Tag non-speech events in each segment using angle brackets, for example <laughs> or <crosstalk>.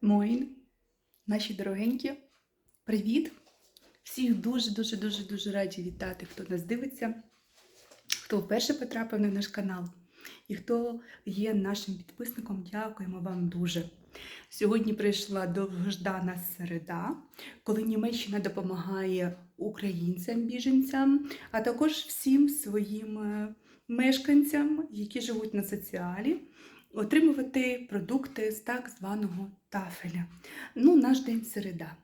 Моїн, наші дорогенькі, привіт! Всіх дуже-дуже дуже раді вітати, хто нас дивиться, хто вперше потрапив на наш канал і хто є нашим підписником. Дякуємо вам дуже. Сьогодні прийшла довгождана середа, коли Німеччина допомагає українцям-біженцям, а також всім своїм е, мешканцям, які живуть на соціалі отримувати продукти з так званого тафеля. Ну, наш день середа.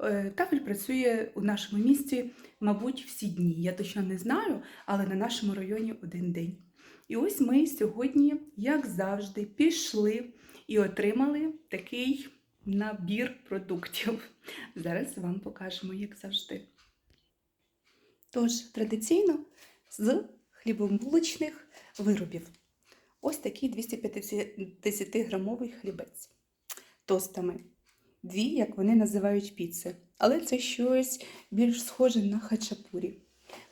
Е, Тафель працює у нашому місті, мабуть, всі дні. Я точно не знаю, але на нашому районі один день. І ось ми сьогодні, як завжди, пішли і отримали такий набір продуктів. <laughs> Зараз вам покажемо, як завжди. Тож, традиційно з хлібобулочних виробів. Ось такий 250-грамовий хлібець тостами. Дві, як вони називають піци. Але це щось більш схоже на хачапурі.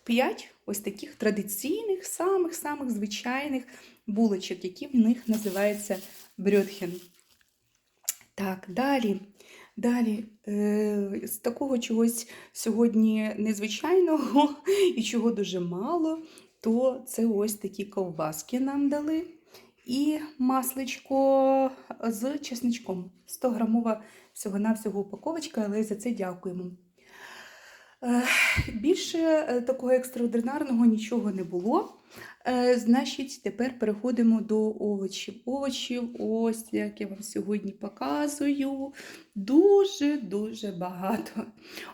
П'ять ось таких традиційних, самих-самих звичайних булочок, які в них називаються брьотхен. Так, далі. Далі, е, з такого чогось сьогодні незвичайного <laughs> і чого дуже мало, то це ось такі ковбаски нам дали. І масличко з чесничком. 100 грамова всього-навсього упаковочка, але за це дякуємо. Е, Більше е, такого екстраординарного нічого не було. Е, Значить, тепер переходимо до овочів. Овочів, ось як я вам сьогодні показую, дуже-дуже багато.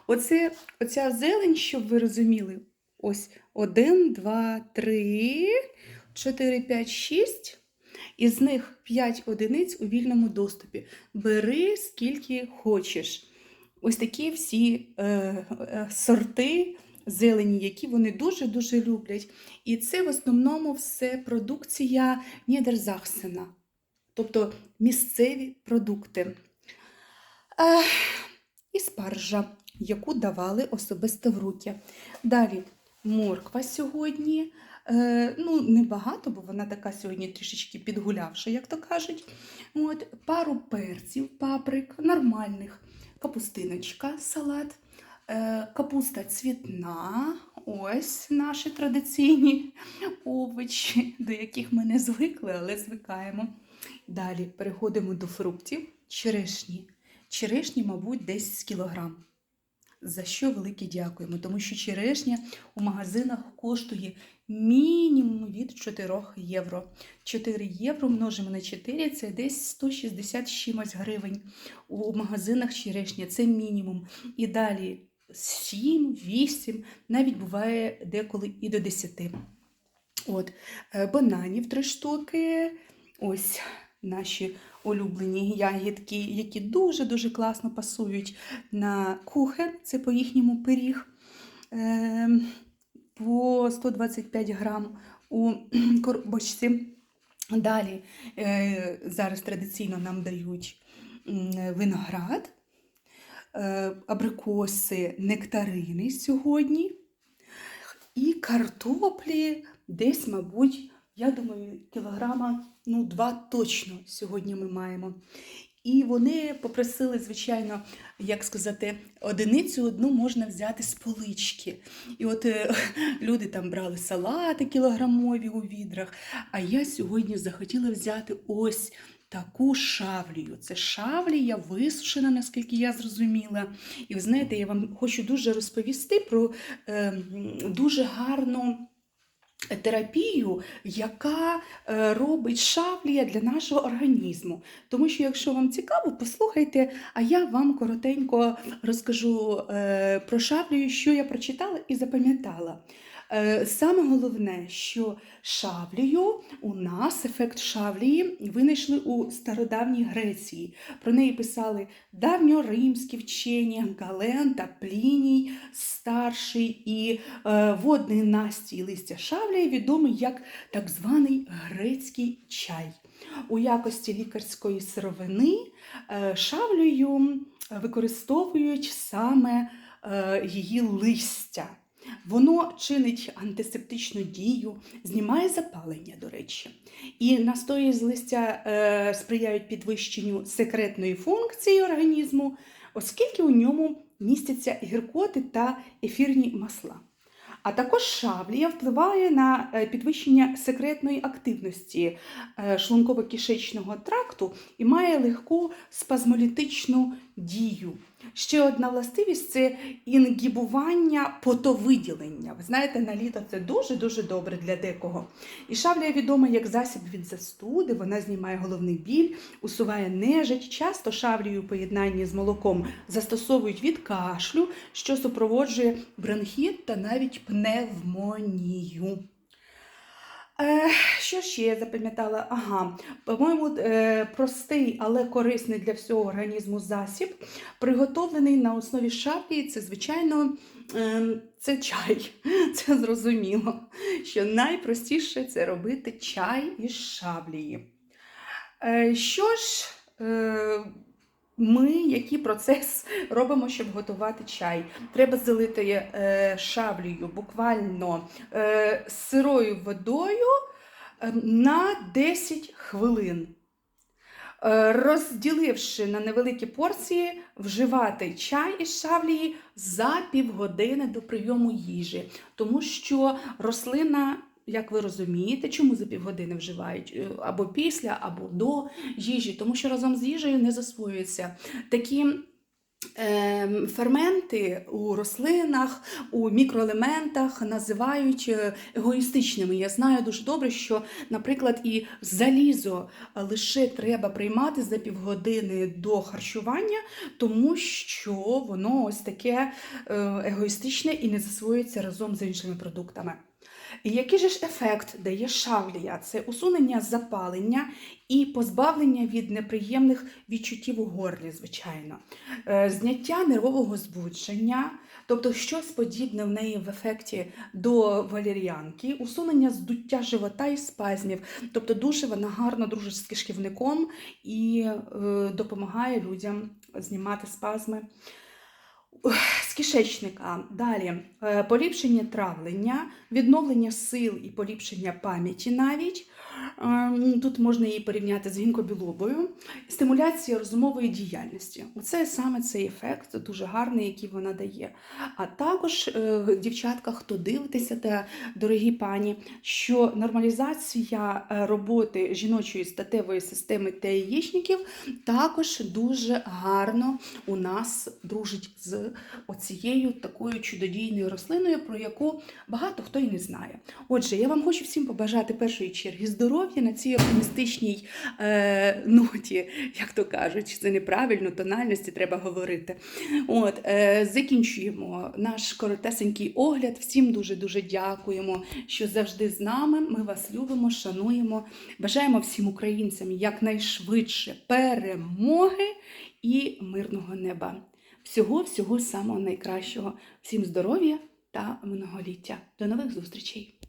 Оце, Оця зелень, щоб ви розуміли, ось 1, 2, 3, 4, 5, 6. Із них 5 одиниць у вільному доступі. Бери скільки хочеш. Ось такі всі е, е, сорти зелені, які вони дуже-дуже люблять. І це в основному все продукція Нідерзахсена, тобто місцеві продукти. Е, і спаржа, яку давали особисто в руки. Далі морква сьогодні. Е, ну, небагато, бо вона така сьогодні трішечки підгулявша, як то кажуть. От, Пару перців, паприк, нормальних, капустиночка, салат, е, капуста цвітна, ось наші традиційні овочі, до яких ми не звикли, але звикаємо. Далі переходимо до фруктів, черешні. Черешні, мабуть, десь з кілограм. За що велике дякуємо, тому що черешня у магазинах коштує мінімум від 4 євро. 4 євро множимо на 4 це десь 160 з чимось гривень. У магазинах черешня це мінімум. І далі 7, 8, навіть буває деколи і до 10. От, е, бананів 3 штуки. Ось наші улюблені ягідки, які дуже-дуже класно пасують на кухен, це по їхньому пиріг. Е, по 125 грам у коробочці. Далі е, зараз традиційно нам дають виноград, е, абрикоси, нектарини сьогодні. І картоплі десь, мабуть, я думаю, кілограма ну, два точно сьогодні ми маємо. І вони попросили, звичайно, як сказати, одиницю одну можна взяти з полички. І от е, <laughs> люди там брали салати кілограмові у відрах. А я сьогодні захотіла взяти ось таку шавлію. Це шавлія висушена, наскільки я зрозуміла. І ви знаєте, я вам хочу дуже розповісти про е, дуже гарну терапію, яка е, робить шаблія для нашого організму. Тому що, якщо вам цікаво, послухайте, а я вам коротенько розкажу е, про шаблію, що я прочитала і запам'ятала. Е, Саме головне, що шаблію у нас ефект шаблії винайшли у стародавній Греції. Про неї писали давньоримські вчені Гален та Пліній, старший і е, водний настій листя шаблії відомий як так званий грецький чай. У якості лікарської сировини е, шавлею використовують саме її листя. Воно чинить антисептичну дію, знімає запалення, до речі. І настої з листя е, сприяють підвищенню секретної функції організму, оскільки у ньому містяться гіркоти та ефірні масла. А також шавлія впливає на е, підвищення секретної активності е, шлунково-кишечного тракту і має легку спазмолітичну дію. Ще одна властивість це інгібування потовиділення. Ви знаєте, на літо це дуже-дуже добре для декого. І шавлія відома як засіб від застуди, вона знімає головний біль, усуває нежить. Часто шавлію у поєднанні з молоком застосовують від кашлю, що супроводжує бронхіт та навіть пневмонію. Е, що ще я запам'ятала? Ага, по-моєму, е, простий, але корисний для всього організму засіб, приготовлений на основі шафії, це, звичайно, е, це чай. <laughs> Це зрозуміло, що найпростіше це робити чай із шаблії. Е, що ж, ми який процес <laughs> робимо, щоб готувати чай? Треба залити е, шаблею буквально е, сирою водою е, на 10 хвилин. Розділивши на невеликі порції, вживати чай із шавлії за півгодини до прийому їжі, тому що рослина. Як ви розумієте, чому за півгодини вживають Е, або після, або до їжі, тому що разом з їжею не засвоюються такі Ем, Ферменти у рослинах, у мікроелементах називають е, егоїстичними. Я знаю дуже добре, що, наприклад, і залізо лише треба приймати за півгодини до харчування, тому що воно ось таке е, егоїстичне і не засвоюється разом з іншими продуктами. І який же ж ефект дає шавлія? Це усунення запалення і позбавлення від неприємних відчуттів у горлі, звичайно, Е, зняття нервового збудження, тобто щось подібне в неї в ефекті до валеріанки, усунення здуття живота і спазмів. Тобто дуже вона гарно дружить з кишківником і е, допомагає людям знімати спазми кишечника. Далі е, поліпшення травлення, відновлення сил і поліпшення пам'яті навіть. Ем, Тут можна її порівняти з гінкобілобою. Стимуляція розумової діяльності. Оце саме цей ефект дуже гарний, який вона дає. А також, е, дівчатка, хто дивитеся, та дорогі пані, що нормалізація е, роботи жіночої статевої системи та яєчників також дуже гарно у нас дружить з оцією такою чудодійною рослиною, про яку багато хто і не знає. Отже, я вам хочу всім побажати першої черги здоров'я на цій оптимістичній е, ноті, як то кажуть, це неправильно, тональності треба говорити. От, е, закінчуємо наш коротесенький огляд. Всім дуже-дуже дякуємо, що завжди з нами. Ми вас любимо, шануємо. Бажаємо всім українцям якнайшвидше перемоги і мирного неба. Всього, всього самого найкращого. Всім здоров'я та многоліття. До нових зустрічей!